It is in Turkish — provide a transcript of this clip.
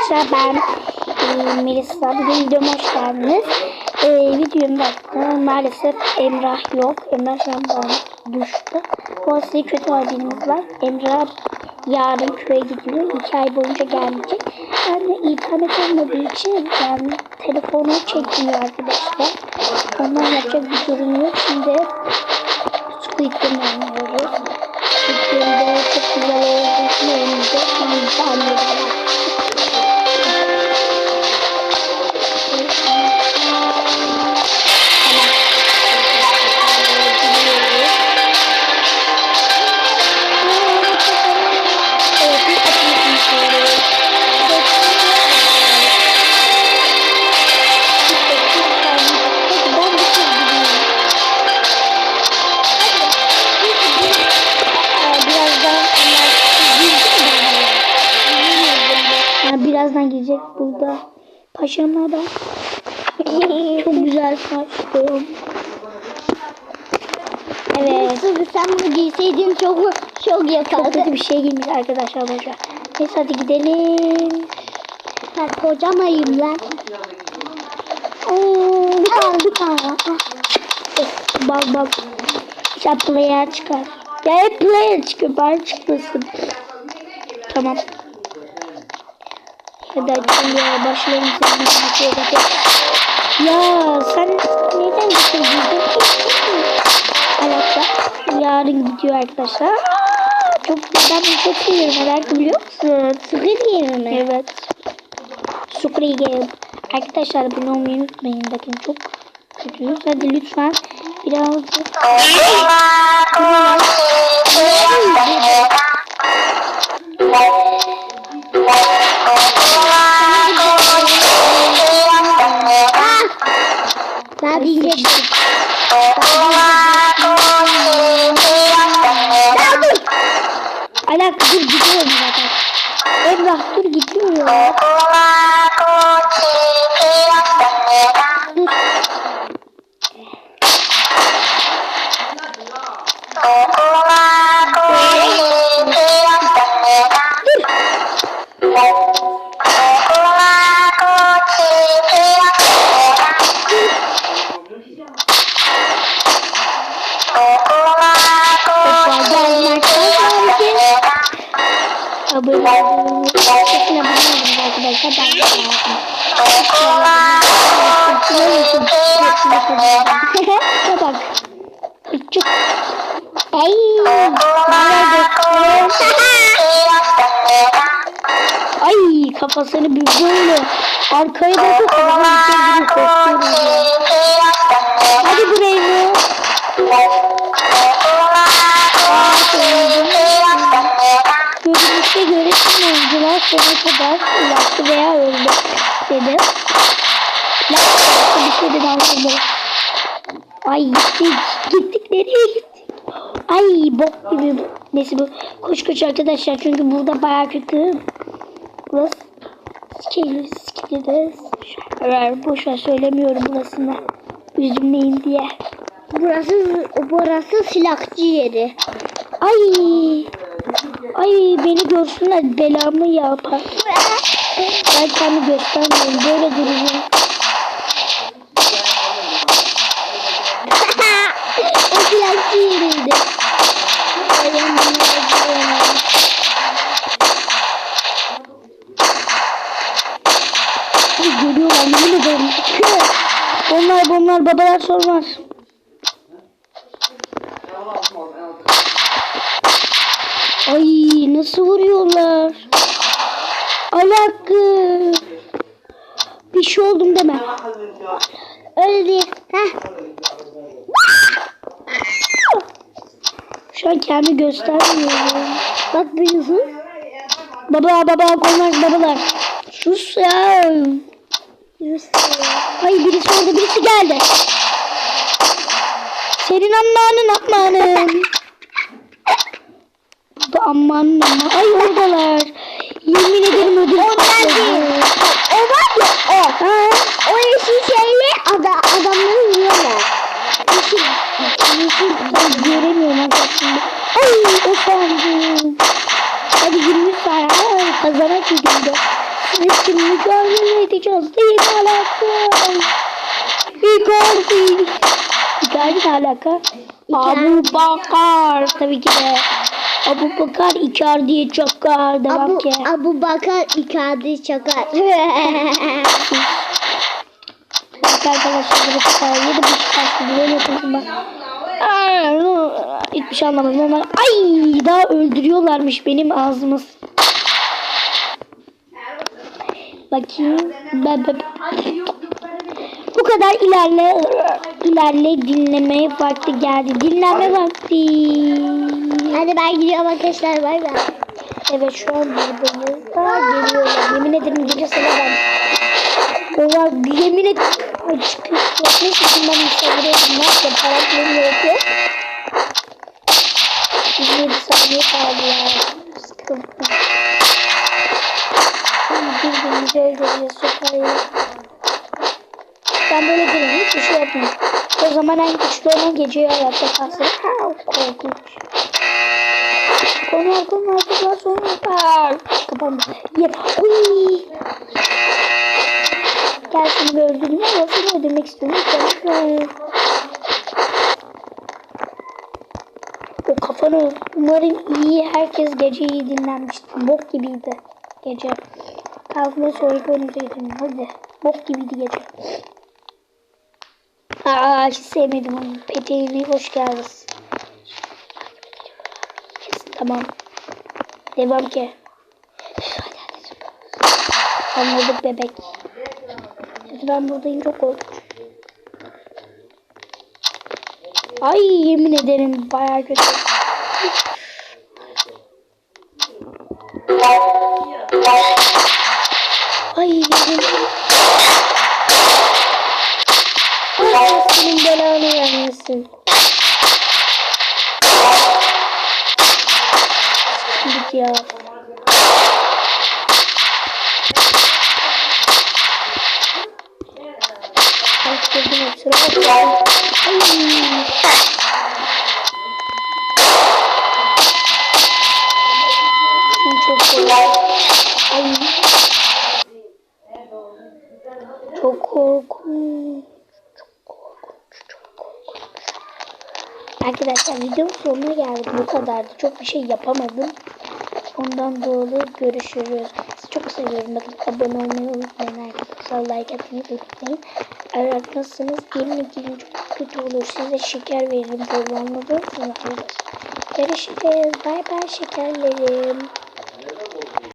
arkadaşlar ben e, Melisa. Bugün videoma hoş geldiniz. E, videomda maalesef Emrah yok. Emrah şu an düştü. Bu arada kötü haberimiz var. Emrah yarın köye gidiyor. İki ay boyunca gelmeyecek. Ben de internet olmadığı için yani telefonu çekmiyor arkadaşlar. Ondan yapacak bir durum yok. Şimdi Squid Game oynuyoruz. Squid Game'de çok güzel olduğu için oynayacağız. Şimdi anlayacağım. Birazdan gelecek burada. Paşam adam. Çok güzel saçtım. Evet. Sen bunu giyseydin çok çok Çok yapardı. kötü bir şey giymiş arkadaşlar boşver. Neyse hadi gidelim. Ben kocamayım lan. Oo, bir tane bir tane. Ah. Bak bak. İşte player çıkar. Ya hep player çıkıyor. Bari çıkmasın. Tamam. Hadi açalım ya. Başlayalım senin Ya sen neden getirdin? Alakta. Yarın gidiyor arkadaşlar. Çok bunu çok seviyorum. Merak biliyor musun? Squid Game mi? Evet. Sukri Game. Arkadaşlar abone olmayı unutmayın. Bakın çok kötüyüz. Hadi lütfen birazcık. Ben Alak dur gidiyorum zaten. Emrah dur gidiyor. Dur. Kesin abone olun arkadaşlar. Ben de yaptım. Bak. Küçük. Ey. Ay kafasını bir böyle arkaya bakıp kafasını bir koşuyorum. Hadi buraya mı? Görünüşe oyuncular sona kadar ulaştı veya öldü dedi. Lan bir şey dedi anlamadım. Ay gittik. Gittik nereye gittik? Ay bok gibi. Neyse bu. Koş koş arkadaşlar çünkü burada baya kötü. Burası sikeli sikeli Şöyle boş ver söylemiyorum burasını. Üzülmeyin diye. Burası burası silahçı yeri. Ay. Ay beni görsünler belamı yapar. Ben kendimi göstermiyorum. Böyle duracağım. o silahçı yeriydi. Ay geliyorlar yemin ederim. Onlar bunlar babalar sormaz. Nasıl vuruyorlar. Alakı. Bir şey oldum deme. Öyle değil. Şu an kendimi göstermiyorum. Bak biliyorsun. Baba baba konuş babalar. Sus ya. Ay birisi orada birisi geldi. Senin ammanın ammanın. Bu ammanın ammanın. Ay oradalar. Yemin ederim ödül. Onlar değil. O var ya o. Ha? O yeşil şeyle ada, adamları vuruyorlar. Yeşil. Yeşil. Ben göremiyorum arkadaşlar. Ay efendim. Hadi 20 saniye. Kazana çekildi. Onlar için mücadele edeceğiz değil mi alaka? Icardi. Icardi ne alaka? Abu Bakar tabii ki de. Abu Bakar Icardi'ye çakar. Devam Abu, ki. Abu Bakar Icardi çakar. Bak arkadaşlar bunu tutar. Yedi buçuk kaçtı. Böyle yapıyorsun bak. Hiçbir şey anlamadım ama ay daha öldürüyorlarmış benim ağzımı. Bakayım. Ben, ben, Bu kadar ilerle ilerle dinlemeye vakti geldi. Dinlenme vakti. Hadi ben gidiyorum arkadaşlar bay bay. Evet şu an buradayız da geliyorlar. Yemin ederim gece sana ben. Oha yemin ederim. Ay çıkıyor. Neyse şimdi ben insanları Ne yapacağım? Param benim yok. 27 saniye kaldı ya. Sıkıntı. Birbirimizi öldüreceğiz. Sopayı. Ben böyle gireyim. Hiçbir şey yapmayayım. O zaman en güçlü olan geceyi hayatta kalsın. Aa, korkunç. Konar konar konar konar. Kapandı. Ye. Uy. Gel seni öldüreyim ama seni öldürmek istiyorum. Gel. O kafanı umarım iyi herkes gece iyi dinlenmişti. Bok gibiydi gece. Kalkma sonraki oyuncuydum. Hadi. Bok gibiydi gece. Aa hiç sevmedim onu. Peteğine hoş geldiniz. Tamam. Devam ki. Anladık bebek. Ben buradayım çok korkunç. Ay yemin ederim bayağı kötü. Ay yemin Allah senin belanı vermesin. Git ya. Ay kırdım hepsini. Ay. Şu Çok korkunç. Ay. Çok korkunç. Çok korkunç. Çok korkunç. Arkadaşlar videonun sonuna geldik. Bu kadardı. Çok bir şey yapamadım. Ondan dolayı görüşürüz. Çok seviyorum. Bakın abone olmayı unutmayın arkadaşlar. Like atmayı unutmayın. Eğer nasılsınız? Yemin ederim çok kötü olur. Size şeker veririm. Böyle anladınız mı? Görüşürüz. Bay bay şekerlerim.